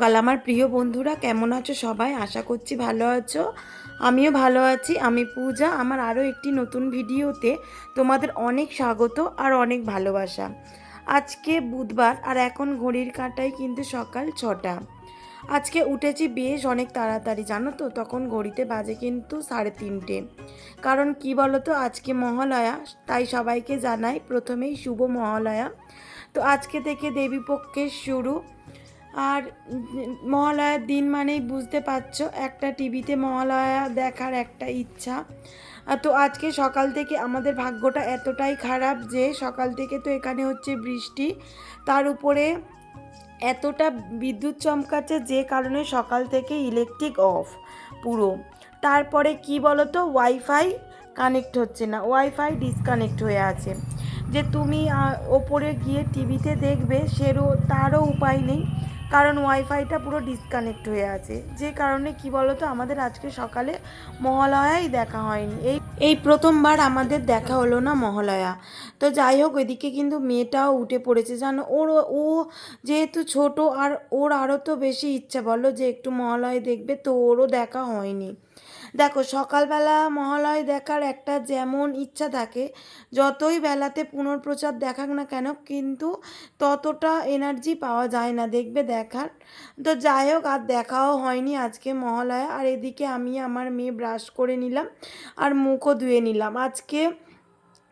সকাল। আমার প্রিয় বন্ধুরা, কেমন আছো সবাই? আশা করছি ভালো আছো। আমিও ভালো আছি। আমি পূজা। আমার আরও একটি নতুন ভিডিওতে তোমাদের অনেক স্বাগত আর অনেক ভালোবাসা। আজকে বুধবার আর এখন ঘড়ির কাঁটায় কিন্তু সকাল ছটা। আজকে উঠেছি বেশ অনেক তাড়াতাড়ি, জানো তো? তখন ঘড়িতে বাজে কিন্তু সাড়ে তিনটে। কারণ কি বলো তো আজকে মহালয়া, তাই সবাইকে জানাই প্রথমেই শুভ মহালয়া। তো আজকে থেকে দেবীপক্ষের শুরু। আর মহালয়ার দিন মানেই বুঝতে পারছ, একটা টিভিতে মহালয়া দেখার একটা ইচ্ছা। তো আজকে সকাল থেকে আমাদের ভাগ্যটা এতটাই খারাপ যে সকাল থেকে তো এখানে হচ্ছে বৃষ্টি। তার উপরে এতটা বিদ্যুৎ চমকাচ্ছে যে কারণে সকাল থেকে ইলেকট্রিক অফ পুরো। তারপরে কি বলো তো ওয়াইফাই কানেক্ট হচ্ছে না ওয়াইফাই ডিসকানেক্ট হয়ে আছে। যে তুমি ওপরে গিয়ে টিভিতে দেখবে, সেরও, তারও উপায় নেই। কারণ ওয়াইফাইটা পুরো ডিসকানেক্ট হয়ে আছে। যে কারণে কি বলতো, আমাদের আজকে সকালে মহালয়াই দেখা হয়নি। এই এই প্রথমবার আমাদের দেখা হলো না মহালয়া। তো যাই হোক, এদিকে কিন্তু মেয়েটাও উঠে পড়েছে। জানো, ওর, ও যেহেতু ছোট আর ওর আরও তো বেশি ইচ্ছা, বলো যে একটু মহালয় দেখবে, তো ওরও দেখা হয়নি। দেখো, সকালবেলা মহালয় দেখার একটা যেমন ইচ্ছা থাকে, যতই বেলাতে পুনর্প্রচার দেখাক না কেন, কিন্তু ততটা এনার্জি পাওয়া যায় না দেখবে দেখার। তো যাই হোক, আর দেখাও হয়নি আজকে মহালয়া, আর এদিকে আমি আমার মেয়ে ব্রাশ করে নিলাম, আর মুখও ধুয়ে নিলাম। আজকে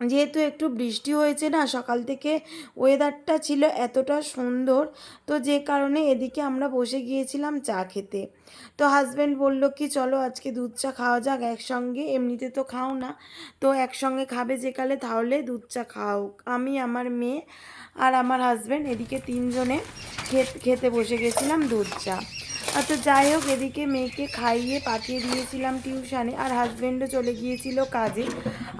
যেহেতু একটু বৃষ্টি হয়েছে না, সকাল থেকে ওয়েদারটা ছিল এতটা সুন্দর। তো যে কারণে এদিকে আমরা বসে গিয়েছিলাম চা খেতে। তো হাজব্যান্ড বলল কি, চলো আজকে দুধ চা খাওয়া যাক, একসঙ্গে। এমনিতে তো খাও না। তো একসঙ্গে খাবে যেকালে তাহলে দুধ চা খাও। আমি, আমার মেয়ে আর আমার হাজব্যান্ড এদিকে তিনজনে খেত বসে গেছিলাম দুধ চা। তো যাই হোক, এদিকে মেয়েকে খাইয়ে পাঠিয়ে দিয়েছিলাম টিউশানে, আর হাজব্যান্ডও চলে গিয়েছিল কাজে।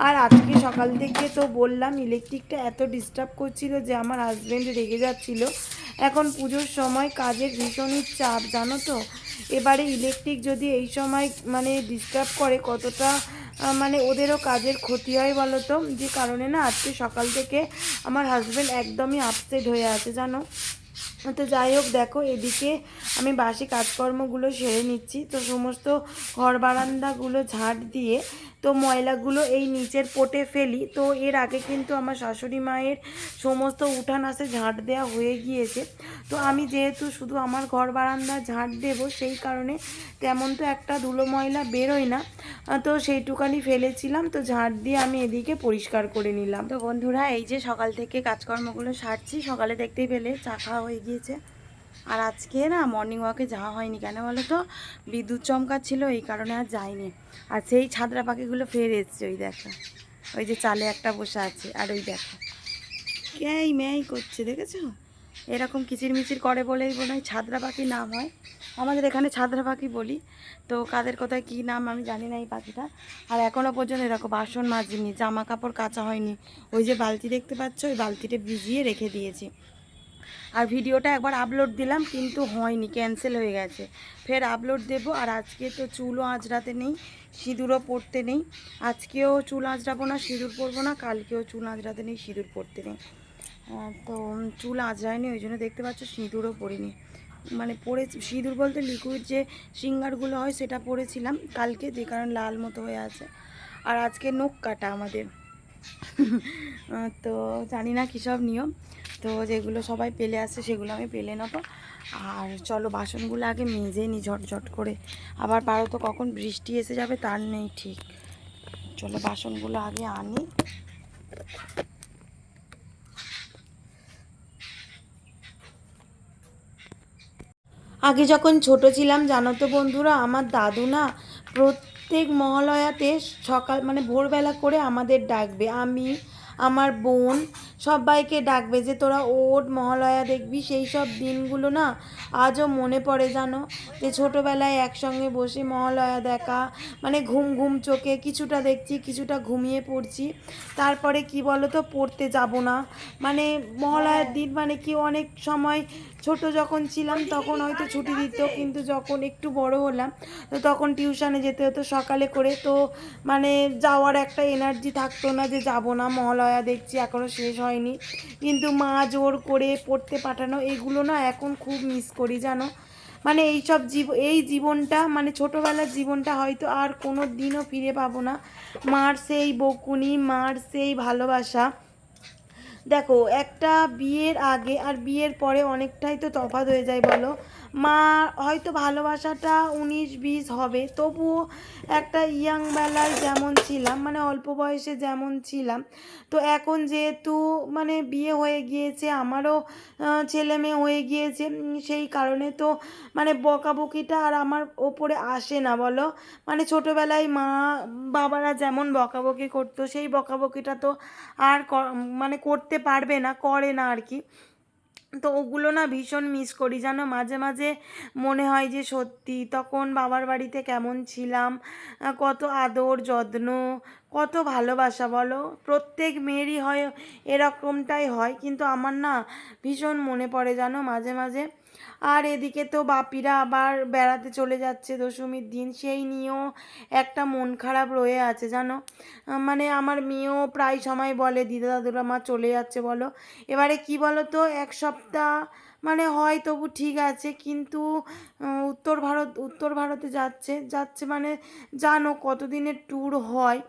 আর আজকে সকাল থেকে তো বললাম ইলেকট্রিকটা এত ডিস্টার্ব করছিল যে আমার হাজব্যান্ড রেগে যাচ্ছিল। এখন পুজোর সময় কাজের ভীষণই চাপ, জানো তো? এবারে ইলেকট্রিক যদি এই সময় মানে ডিস্টার্ব করে, কতটা মানে ওদেরও কাজের ক্ষতি হয় বলো তো? যে কারণে না, আজকে সকাল থেকে আমার হাজব্যান্ড একদমই আপসেট হয়ে আছে, জানো? তো যাই হোক, দেখো, এদিকে আমি বাসি কাজকর্মগুলো সেরে নিচ্ছি। তো সমস্ত ঘর বারান্দাগুলো ঝাঁট দিয়ে, তো ময়লাগুলো এই নিচের পোটে ফেলি। তো এর আগে কিন্তু আমার শাশুড়ি মায়ের সমস্ত উঠান আসে ঝাঁট দেওয়া হয়ে গিয়েছে। তো আমি যেহেতু শুধু আমার ঘর বারান্দা ঝাঁট দেবো, সেই কারণে তেমন তো একটা ধুলো ময়লা বেরোয় না। তো সেইটুকানি ফেলেছিলাম, তো ঝাঁট দিয়ে আমি এদিকে পরিষ্কার করে নিলাম। তো বন্ধুরা, এই যে সকাল থেকে কাজকর্মগুলো সারছি, সকালে দেখতেই পেলে চা খাওয়া হয়ে গিয়েছে। আর আজকে না মর্নিং ওয়াকে যাওয়া হয়নি। কেন বলো তো বিদ্যুৎ চমকাচ্ছিল, এই কারণে আর যাইনি। আর সেই ছাদরা পাখিগুলো ফের এসছে, ওই দেখো। ওই যে চালে একটা বসে আছে, আর ওই দেখো। ক্যাই ম্যাই করছে, দেখেছ? এরকম কিচিরমিচির করে বলেই মনে হয় ছাদরা পাখি নাম হয়। আমাদের এখানে ছাদরা পাখি বলি, তো কাদের কোথায় কী নাম আমি জানি না এই পাখিটা আর এখনও পর্যন্ত এরকম বাসন মাজিনি, জামা কাপড় কাচা হয়নি। ওই যে বালতি দেখতে পাচ্ছ, ওই বালতিটা ভিজিয়ে রেখে দিয়েছি। আর ভিডিওটা একবার আপলোড দিলাম কিন্তু হয়নি ক্যান্সেল হয়ে গেছে। ফের আপলোড দেব আর আজকে তো চুলও আঁচড়াতে নেই সিঁদুরও পরতে নেই। আজকেও চুল আঁচড়াবো না সিঁদুর পরবো না কালকেও চুল আঁচড়াতে নেই সিঁদুর পরতে নেই। তো উম, চুল আঁচড়ায়নি ওই জন্য দেখতে পাচ্ছ সিঁদুরও পরিনি। মানে পরে সিঁদুর বলতে লিকুইড যে সিঙ্গারগুলো হয় সেটা পরেছিলাম কালকে যে কারণ লাল মতো হয়ে আছে। আর আজকে নখ কাটা আমাদের। তো জানি না কী সব নিয়ম। তো যেগুলো সবাই পেলে আসে সেগুলো আমি পেলে নেব। আর চলো বাসনগুলো আগে মেজে নিই ঝটঝট করে। আবার পারো তো কখন বৃষ্টি এসে যাবে তার নেই ঠিক। চলো বাসনগুলো আগে আনি। আগে যখন ছোট ছিলাম, জানো তো বন্ধুরা, আমার দাদু না প্রত্যেক মহালয়াতে সকাল মানে ভোরবেলা করে আমাদের ডাকবে। আমি, আমার বোন সবাইকে ডাকবে যে তোরা ওট মহালয়া দেখবি, সেই সব দিনগুলো না আজও মনে পড়ে জানো? যে ছোটোবেলায় একসঙ্গে বসে মহালয়া দেখা মানে ঘুম ঘুম চোখে কিছুটা দেখছি, কিছুটা ঘুমিয়ে পড়ছি। তারপরে কি বলো তো পড়তে যাব না। মানে মহালয়ার দিন মানে কি অনেক সময় ছোট যখন ছিলাম তখন হয়তো ছুটি দিত, কিন্তু যখন একটু বড় হলাম, তো তখন টিউশনে যেতে হতো সকালে করে। তো মানে যাওয়ার একটা এনার্জি থাকতো না যে যাব না মহালয়া দেখছি এখনও শেষ হয়নি। কিন্তু মা জোর করে পড়তে পাঠানো, এগুলো না এখন খুব মিস করি, জানো? মানে এইসব জীব, এই জীবনটা মানে ছোটোবেলার জীবনটা হয়তো আর কোনো দিনও ফিরে পাবো না। মার সেই বকুনি, মার সেই ভালোবাসা। দেখো একটা বিয়ের আগে আর বিয়ের পরে অনেকটাই তো তফাৎ হয়ে যায় বলো। মা হয়তো ভালোবাসাটা উনিশ বিশ হবে। তবুও একটা ইয়াং বেলায় যেমন ছিলাম মানে অল্প বয়সে যেমন ছিলাম, তো এখন যেহেতু মানে বিয়ে হয়ে গিয়েছে, আমারও ছেলে মেয়ে হয়ে গিয়েছে সেই কারণে তো মানে বকাবকিটা আর আমার ওপরে আসে না বলো। মানে ছোটোবেলায় মা, বাবারা যেমন বকাবকি করতো, সেই বকাবকিটা তো আর মানে করতে পারবে না, করে না আর কি। তো ওগুলো না ভীষণ মিস করি। যেন মাঝে মাঝে মনে হয় যে সত্যি তখন বাবার বাড়িতে কেমন ছিলাম, কত আদর, যত্ন, কত ভালোবাসা বলো? প্রত্যেক মেয়েরই হয় এরকমটাই হয়। কিন্তু আমার না ভীষণ মনে পড়ে জানো মাঝে মাঝে আর এদিকে তো বাপিরা আবার বেড়াতে চলে যাচ্ছে দশমীর দিন, সেই নিয়েও একটা মন খারাপ রয়ে আছে, জানো? মানে আমার মেয়েও প্রায় সময় বলে, দিদা, দাদুরা মা চলে যাচ্ছে, বলো। এবারে কি বলো তো এক সপ্তাহ মানে হয় তবু ঠিক আছে, কিন্তু উত্তর ভারত, উত্তর ভারতে যাচ্ছে যাচ্ছে মানে জানো কতদিনের ট্যুর হয়।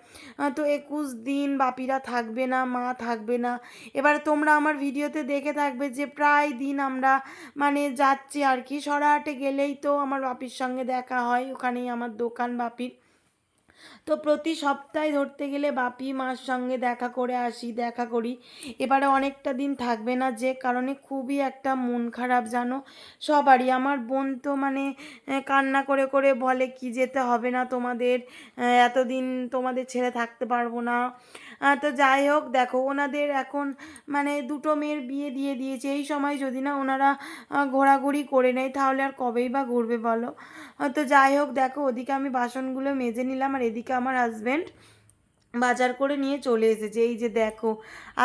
তো একুশ দিন বাপিরা থাকবে না, মা থাকবে না। এবার তোমরা আমার ভিডিওতে দেখে থাকবে যে প্রায় দিন আমরা মানে যাচ্ছি আর কি। সরাহাটে গেলেই তো আমার বাপির সঙ্গে দেখা হয়, ওখানেই আমার দোকান বাপির। তো প্রতি সপ্তাহে ধরতে গেলে বাপি মার সঙ্গে দেখা করে আসি, দেখা করি। এবারে অনেকটা দিন থাকবে না যে কারণে খুবই একটা মন খারাপ জানো? সবারই। আমার বোন তো মানে কান্না করে করে বলে, কি যেতে হবে না তোমাদের? এতদিন তোমাদের ছেড়ে থাকতে পারব না। তো যাই হোক, দেখো, ওনাদের এখন মানে দুটো মেয়ের বিয়ে দিয়ে দিয়েছে। এই সময় যদি না ওনারা ঘোরাঘুরি করে নেয়, তাহলে আর কবেই বা ঘুরবে বলো? তো যাই হোক, দেখো, ওদিকে আমি বাসনগুলো মেজে নিলাম, আর এদিকে আমার হাজবেন্ড বাজার করে নিয়ে চলে এসেছে। এই যে দেখো,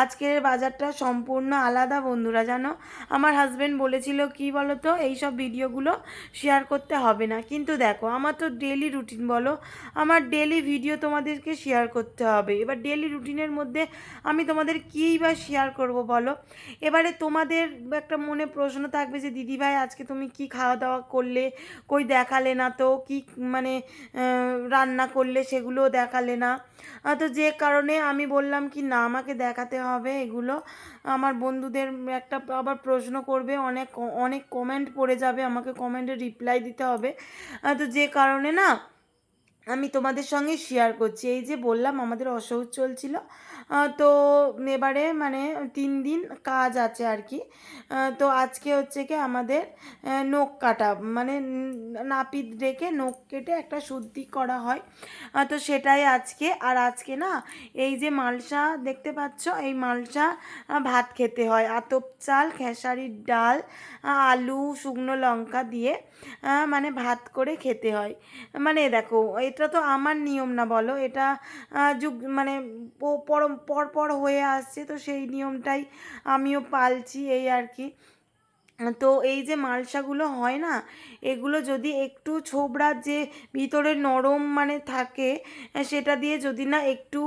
আজকের বাজারটা সম্পূর্ণ আলাদা বন্ধুরা, জানো? আমার হাজব্যান্ড বলেছিল, কি বলো তো এইসব ভিডিওগুলো শেয়ার করতে হবে না। কিন্তু দেখো, আমার তো ডেলি রুটিন বলো, আমার ডেলি ভিডিও তোমাদেরকে শেয়ার করতে হবে। এবার ডেলি রুটিনের মধ্যে আমি তোমাদের কীই বা শেয়ার করব বলো? এবারে তোমাদের একটা মনে প্রশ্ন থাকবে যে দিদিভাই আজকে তুমি কি খাওয়া দাওয়া করলে? কই দেখালে না তো? কি মানে রান্না করলে সেগুলোও দেখালে না? তো যে কারণে আমি বললাম কি, না, আমাকে দেখাতে হবে এগুলো। আমার বন্ধুদের একটা আবার প্রশ্ন করবে, অনেক অনেক কমেন্ট পড়ে যাবে, আমাকে কমেন্টে রিপ্লাই দিতে হবে। তো যে কারণে না আমি তোমাদের সঙ্গে শেয়ার করছি। এই যে বললাম, আমাদের অসহ্য চলছিল। তো এবারে মানে তিন দিন কাজ আছে আর কি। তো আজকে হচ্ছে কি আমাদের নখ কাটা মানে নাপিত ডেকে নখ কেটে একটা শুদ্ধি করা হয়। তো সেটাই আজকে। আর আজকে না, এই যে মালসা দেখতে পাচ্ছ, এই মালসা ভাত খেতে হয়। আতপ চাল, খেসারির ডাল, আলু, শুকনো লঙ্কা দিয়ে। মানে ভাত করে খেতে হয়। মানে দেখো, এটা তো আমার নিয়ম না বলো, এটা যুগ মানে পরম পর পর হয়ে আসছে, তো সেই নিয়মটাই আমিও পালছি এই আর কি। তো এই যে মালসাগুলো হয় না, এগুলো যদি একটু ছোবড়া যে ভিতরে নরম মানে থাকে সেটা দিয়ে যদি না একটু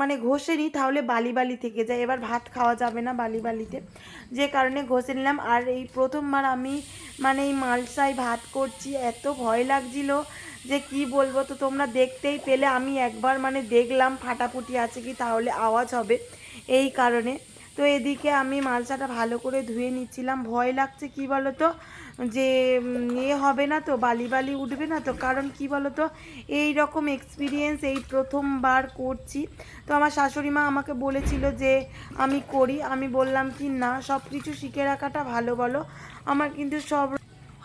মানে ঘষে নিই, তাহলে বালি বালি থেকে যায়। এবার ভাত খাওয়া যাবে না বালি বালিতে। যে কারণে ঘষে নিলাম। আর এই প্রথমবার আমি মানে এই মালসায় ভাত করছি, এত ভয় লাগছিল যে কি বলব তো তোমরা দেখতেই পেলে। আমি একবার মানে দেখলাম, ফাটাফুটি আছে কি তাহলে আওয়াজ হবে। এই কারণে তো এদিকে আমি মালসাটা ভালো করে ধুয়ে নিচ্ছিলাম। ভয় লাগছে কি বলো তো যে এ হবে না তো, বালি বালি উঠবে না তো, কারণ কি বলো তো এই রকম এক্সপিরিয়েন্স এই প্রথমবার করছি। তো আমার শাশুড়ি মা আমাকে বলেছিল যে, আমি করি। আমি বললাম কি, না সব কিছু শিখে রাখাটা ভালো বলো। আমার কিন্তু সব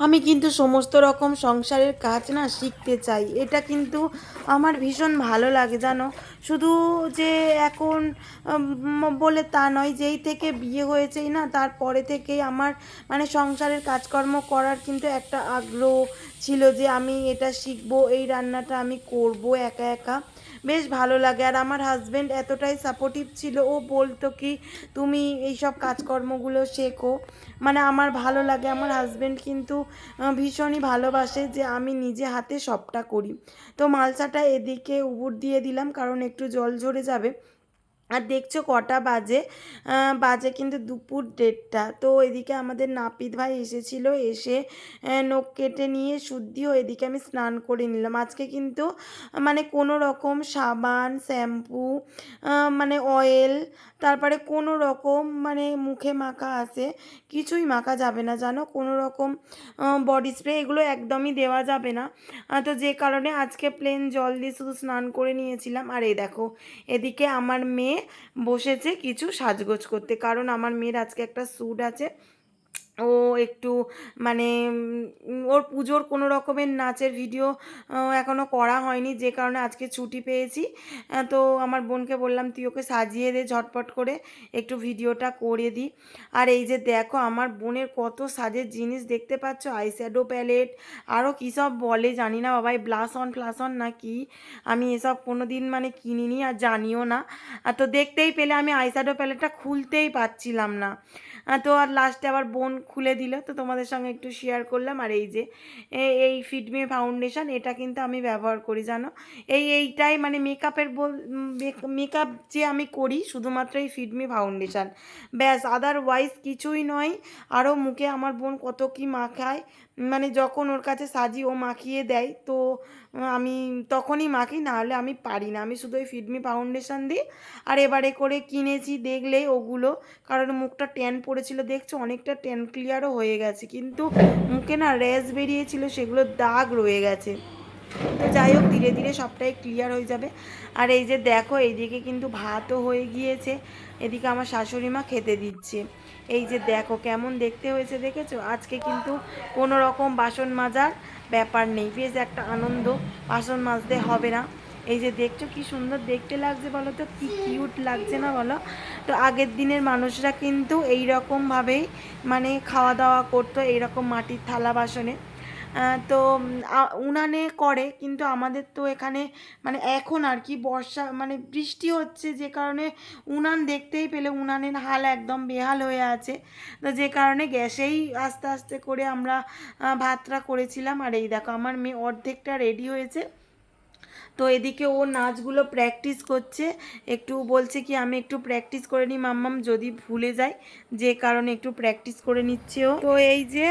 আমি কিন্তু সমস্ত রকম সংসারের কাজ না শিখতে চাই। এটা কিন্তু আমার ভীষণ ভালো লাগে, জানো? শুধু যে এখন বলে তা নয়, যেই থেকে বিয়ে হয়েছেই না, তারপরে থেকেই আমার মানে সংসারের কাজকর্ম করার কিন্তু একটা আগ্রহ ছিল যে আমি এটা শিখব, এই রান্নাটা আমি করব একা একা। বেশ ভালো লাগে। আর আমার হাজব্যান্ড এতটাই সাপোর্টিভ ছিল। ও বলতো কি, তুমি এইসব কাজকর্মগুলো শেখো। মানে আমার ভালো লাগে। আমার হাজব্যান্ড কিন্তু ভীষণই ভালোবাসে যে আমি নিজে হাতে সবটা করি। তো মালসাটা এদিকে উবুর দিয়ে দিলাম, কারণ একটু জল ঝরে যাবে। আর দেখছ কটা বাজে? বাজে কিন্তু দুপুর দেড়টা। তো এদিকে আমাদের নাপিত ভাই এসেছিল, এসে নখ কেটে নিয়ে শুদ্ধি হয়ে এদিকে আমি স্নান করে নিলাম। আজকে কিন্তু মানে কোনো রকম সাবান, শ্যাম্পু মানে অয়েল, তারপরে কোনো রকম মানে মুখে মাখা আছে, কিছুই মাখা যাবে না, জানো? কোনো রকম বডি স্প্রে এগুলো একদমই দেওয়া যাবে না। তো যে কারণে আজকে প্লেন জল দিয়ে শুধু স্নান করে নিয়েছিলাম। আর এই দেখো, এদিকে আমার মেয়ে বসেছে কিছু সাজগোজ করতে। কারণ আমার মেয়ের আজকে একটা স্যুট আছে। ও একটু মানে ওর পুজোর কোনো রকমের নাচের ভিডিও এখনও করা হয়নি, যে কারণে আজকে ছুটি পেয়েছি। তো আমার বোনকে বললাম, তুই ওকে সাজিয়ে দে ঝটপট করে, একটু ভিডিওটা করে দিই আর এই যে দেখো, আমার বোনের কত সাজের জিনিস দেখতে পাচ্ছ আইশ্যাডো প্যালেট আরও কী সব বলে জানি না বাবাই ব্লাস অন ফ্লাস অন না কি? আমি এসব কোনো দিন মানে কিনিনি আর জানিও না। আর তো দেখতেই পেলে, আমি আইশ্যাডো প্যালেটটা খুলতেই পাচ্ছিলাম না। তো আর লাস্টে আবার বোন খুলে দিল, তো তোমাদের সঙ্গে একটু শেয়ার করলাম। আর এই যে এই ফিটমি ফাউন্ডেশান এটা কিন্তু আমি ব্যবহার করি, জানো? এই, এইটাই মানে মেকআপের বল মেকআপ যে আমি করি, শুধুমাত্র এই ফিটমি ফাউন্ডেশান ব্যাস আদারওয়াইজ কিছুই নয়। আরও মুখে আমার বোন কত কি মাখায় মানে যখন ওর কাছে সাজি ও মাখিয়ে দেয়, তো আমি তখনই মাখি, নাহলে আমি পারি না। আমি শুধু ওই ফিডমি ফাউন্ডেশন দিই। আর এবারে করে কিনেছি, দেখলে ওগুলো, কারণ মুখটা ট্যান পড়েছিল, দেখছ? অনেকটা ট্যান ক্লিয়ারও হয়ে গেছে। কিন্তু মুখে না র্যাশ বেরিয়েছিল, সেগুলো দাগ রয়ে গেছে। তো যাই হোক, ধীরে ধীরে সবটাই ক্লিয়ার হয়ে যাবে। আর এই যে দেখো, এইদিকে কিন্তু ভাতও হয়ে গিয়েছে। এদিকে আমার শাশুড়ি মা খেতে দিচ্ছে। এই যে দেখো কেমন দেখতে হয়েছে দেখেছ? আজকে কিন্তু কোনো রকম বাসন মাজার ব্যাপার নেই। বেশ একটা আনন্দ, বাসন মাজতে হবে না। এই যে দেখছ কি সুন্দর দেখতে লাগছে বলো তো? কি কিউট লাগছে না বলো? তো আগের দিনের মানুষরা কিন্তু এই রকমভাবেই মানে খাওয়া দাওয়া করতো, এইরকম মাটির থালা বাসনে। তো উনানে করে, কিন্তু আমাদের তো এখানে মানে এখন আর কি বর্ষা মানে বৃষ্টি হচ্ছে, যে কারণে উনান দেখতেই পেলে, উনানের হাল একদম বেহাল হয়ে আছে। তো যে কারণে গ্যাসেই আস্তে আস্তে করে আমরা ভাতটা করেছিলাম। আর এই দেখো, আমার মেয়ে অর্ধেকটা রেডি হয়েছে। তো এদিকে ও নাচগুলো প্র্যাকটিস করছে। একটু বলছে কি, আমি একটু প্র্যাকটিস করে নিই মাম্মাম যদি ভুলে যাই যে কারণে একটু প্র্যাকটিস করে নিচ্ছে ও। তো এই যে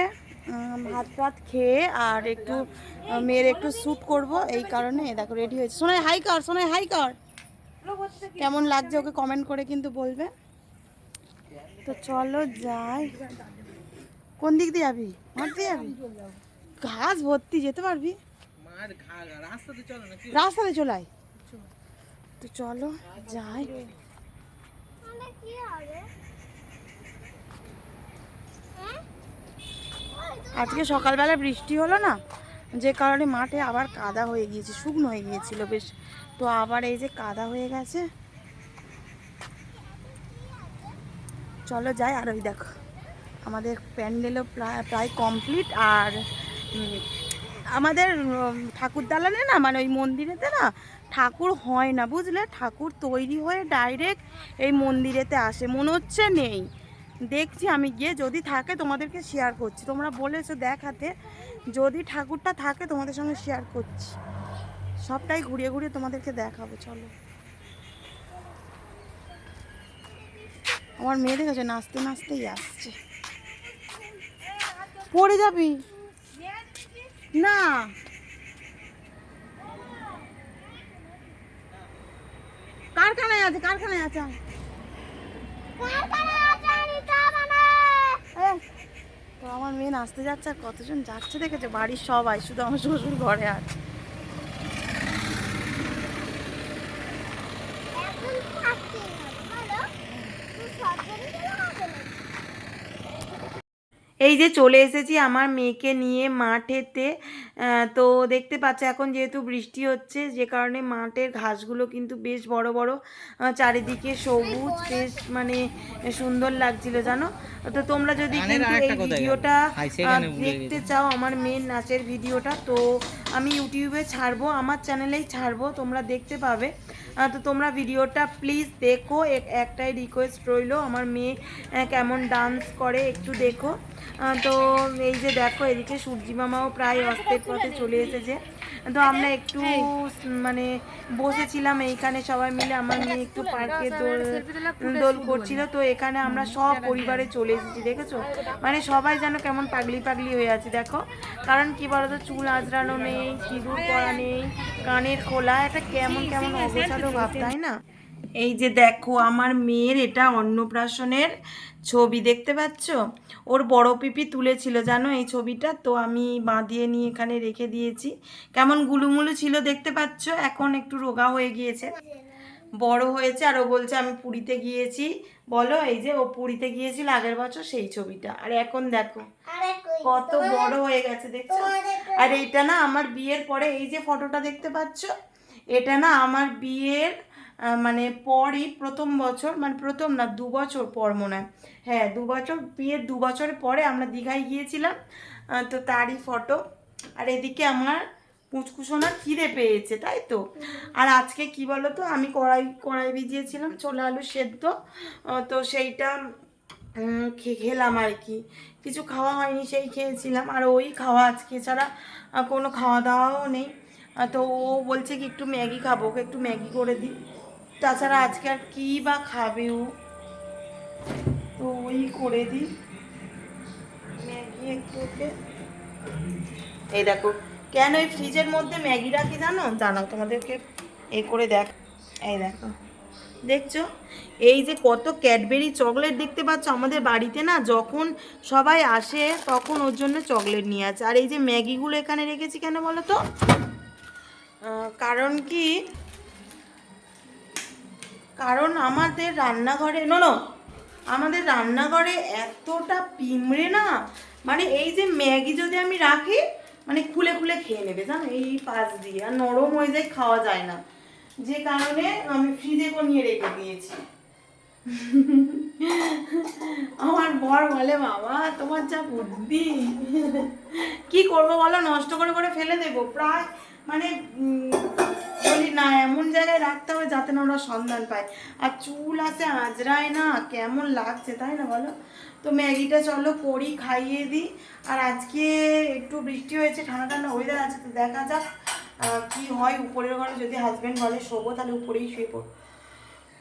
ভাত ভাত খেয়ে আর একটু মেয়ের একটু শ্যুট করব এই কারণে দেখো রেডি হয়েছে। শোনায় হাই কর শোনায় হাই কর। কেমন লাগছে ওকে কমেন্ট করে কিন্তু বলবে। তো চলো যাই। কোন দিক দিয়ে যাবি? মাঠ দিয়ে যাবি? ঘাস ভর্তি যেতে পারবি? মার ঘা রাস্তাতে চলো না রাস্তাতে চলাই। তো চলো যাই। আজকে সকালবেলা বৃষ্টি হলো না, যে কারণে মাঠে আবার কাদা হয়ে গিয়েছে, শুকনো হয়ে গিয়েছিল বেশ। তো আবার এই যে কাদা হয়ে গেছে। চলো যাই, আর ওই দেখো, আমাদের প্যান্ডেলও প্রায় প্রায় কমপ্লিট আর আমাদের ঠাকুর দালানে না মানে ওই মন্দিরেতে না, ঠাকুর হয় না, বুঝলে? ঠাকুর তৈরি হয়ে ডাইরেক্ট এই মন্দিরেতে আসে, মনে হচ্ছে নেই। দেখছি আমি গিয়ে যদি থাকে তোমাদেরকে শেয়ার করছি। তোমরা বলেছ দেখাতে যদি ঠাকুরটা থাকে তোমাদের সঙ্গে শেয়ার করছি। সবটাই ঘুরিয়ে ঘুরিয়ে তোমাদেরকে দেখাবো, চলো। আমার মেয়ে দেখেছ, নাচতে নাচতেই আসছে। পড়ে যাবি? না। কারখানায় আছে কারখানায় আছে আয়। এই, তো আমার মেয়ে আসতে যাচ্ছে আর কতজন যাচ্ছে দেখেছে? বাড়ির সবাই শুধু আমার শ্বশুর ঘরে আছে এই যে চলে এসেছি আমার মেয়েকে নিয়ে মাঠেতে। তো দেখতে পাচ্ছ এখন যেহেতু বৃষ্টি হচ্ছে যে কারণে মাঠের ঘাসগুলো কিন্তু বেশ বড় বড় চারিদিকে সবুজ বেশ মানে সুন্দর লাগছিল জানো? তো তোমরা যদি কিন্তু এই ভিডিওটা দেখতে চাও আমার মেন নাচের ভিডিওটা তো আমি ইউটিউবে ছাড়বো, আমার চ্যানেলেই ছাড়বো, তোমরা দেখতে পাবে। তো তোমরা ভিডিওটা প্লিজ দেখো, এক- একটাই রিকোয়েস্ট রইল, আমার মেয়ে কেমন ডান্স করে একটু দেখো। তো এই যে দেখো, এদিকে সূর্যি মামাও প্রায় অস্তের পথে চলে এসেছে। তো আমরা একটু মানে বসেছিলাম এইখানে সবাই মিলে আমার মেয়ে একটু পার্কে দোল করছিল। তো এখানে আমরা সব পরিবারে চলে এসেছি দেখেছ? মানে সবাই যেন কেমন পাগলি পাগলি হয়ে আছে দেখো। কারণ কি বলতো চুল আঁচড়ানো নেই সিঁদুর করা নেই কানের খোলা এটা কেমন কেমন অবসাদও ভাব তাই না? এই যে দেখো, আমার মেয়ের এটা অন্নপ্রাশনের ছবি, দেখতে পাচ্ছ? ওর বড় পিপি তুলেছিল, জানো এই ছবিটা? তো আমি বাঁধিয়ে নিয়ে এখানে রেখে দিয়েছি। কেমন গুলুমুলু ছিল দেখতে পাচ্ছ? এখন একটু রোগা হয়ে গিয়েছে। বড় হয়েছে আর ও বলছে, আমি পুরীতে গিয়েছি। বলো, এই যে ও পুরীতে গিয়েছিল আগের বছর সেই ছবিটা। আর এখন দেখো, কত বড় হয়ে গেছে, দেখছ? আর এইটা না আমার বিয়ের পরে, এই যে ফটোটা দেখতে পাচ্ছ? এটা না আমার বিয়ের মানে পরই প্রথম বছর মানে প্রথম না, দু বছর পর মনে হয়। হ্যাঁ দু বছর বিয়ের দু বছর পরে আমরা দীঘায় গিয়েছিলাম তো তারই ফটো আর এদিকে আমার পুচকুসোনার খিদে পেয়েছে, তাই তো? আর আজকে কি বলো তো আমি কড়াই কড়াই ভিজিয়েছিলাম, ছোলা আলু সেদ্ধ তো সেইটা খেলাম আর কি। কিছু খাওয়া হয়নি সেই খেয়েছিলাম, আর ওই খাওয়া আজকে ছাড়া কোনো খাওয়া দাওয়াও নেই তো ও বলছে কি, একটু ম্যাগি খাব একটু ম্যাগি করে দিই। তাছাড়া আজকে আর কী বা খাবে ও? তো ওই করে দিই। ম্যাগি একটু এই দেখো, কেন এই ফ্রিজের মধ্যে ম্যাগি রাখি জানো? জানাও তোমাদেরকে। এ করে দেখ। এই দেখো। দেখছ? এই যে কত ক্যাডবেরি চকলেট দেখতে পাচ্ছ আমাদের বাড়িতে না, যখন সবাই আসে তখন ওর জন্য চকলেট নিয়ে আছে আর এই যে ম্যাগিগুলো এখানে রেখেছি কেন বলো তো? কারণ কি কারণ আমাদের রান্নাঘরে নো আমাদের রান্নাঘরে এতটা পিমড়ে না মানে এই যে ম্যাগি যদি আমি রাখি মানে খুলে খুলে খেয়ে নেবে, জানো, এই পাশ দিয়ে, আর নরম হয়ে যায়, খাওয়া যায় না। যে কারণে আমি ফ্রিজে নিয়ে রেখে দিয়েছি। আমার বর বলে, বাবা, তোমার যা বুদ্ধি। কি করব বলো? নষ্ট করে করে ফেলে দেবো, প্রায় মানে বলি, না, এমন জায়গায় রাখতে হবে যাতে না ওরা সন্ধান পায়। আর চুল আছে আজরায় না, কেমন লাগছে, তাই না বলো? তো ম্যাগিটা চলো করি, খাইয়ে দিই। আর আজকে একটু বৃষ্টি হয়েছে, ঠান্ডা ঠান্ডা ওয়েদার আছে, তো দেখা যাক কি হয়। উপরের ঘরে যদি হাজব্যান্ড বলে, শোবো, তাহলে উপরেই শুয়ে পড়ব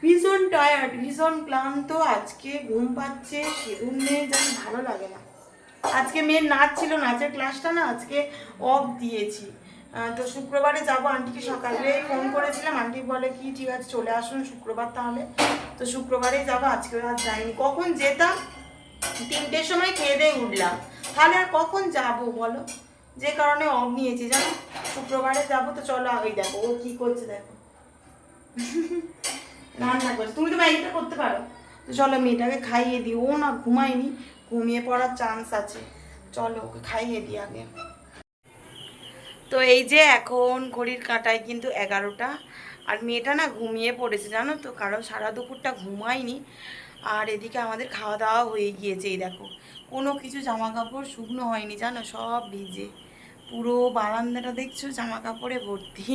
ভীষণ টায়ার্ড ভীষণ ক্লান্ত। আজকে ঘুম পাচ্ছে, সেদিন নেই যেন ভালো লাগে না। আজকে মেয়ের নাচ ছিল, নাচের ক্লাসটা না, আজকে অফ দিয়েছি। তো শুক্রবারে যাব আন্টিকে সকালে। ফোন করেছিলাম, আন্টি বলে, কি, ঠিক আছে, চলে আসুন শুক্রবার তাহলে। তো শুক্রবারেই যাব, আজকে আর যাইনি। কখন যেতাম? তিনটের সময় খেয়ে দিয়ে উঠলাম। তাহলে আর কখন যাব বলো? যে কারণে অফ নিয়েছি, জানো? শুক্রবারে যাব তো চলো আগেই দেখো, ও কি করছে দেখো। রান্না করছে তুমি তো ম্যাগিটা করতে পারো। তো চলো, মেয়েটাকে খাইয়ে দিই। ও না ঘুমায়নি, ঘুমিয়ে পড়ার চান্স আছে। চলো, ওকে খাইয়ে দিই আগে। তো এই যে এখন ঘড়ির কাঁটায় কিন্তু এগারোটা। আর মেয়েটা না ঘুমিয়ে পড়েছে, জানো তো? কারণ সারা দুপুরটা ঘুমায়নি। আর এদিকে আমাদের খাওয়া দাওয়া হয়ে গিয়েছে, এই দেখো। কোনো কিছু জামা কাপড় শুকনো হয়নি, জানো? সব ভিজে। পুরো বারান্দাটা দেখছ জামা কাপড়ে ভর্তি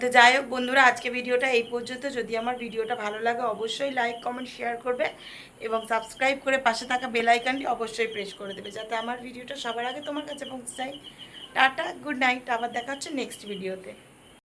তো যাই হোক বন্ধুরা, আজকে ভিডিওটা এই পর্যন্ত। যদি আমার ভিডিওটা ভালো লাগে, অবশ্যই লাইক, কমেন্ট, শেয়ার করবে এবং সাবস্ক্রাইব করে পাশে থাকা বেল আইকনটি অবশ্যই প্রেস করে দেবে, যাতে আমার ভিডিওটা সবার আগে তোমার কাছে পৌঁছে যায়। টাটা গুড নাইট আবার দেখা হচ্ছে নেক্সট ভিডিওতে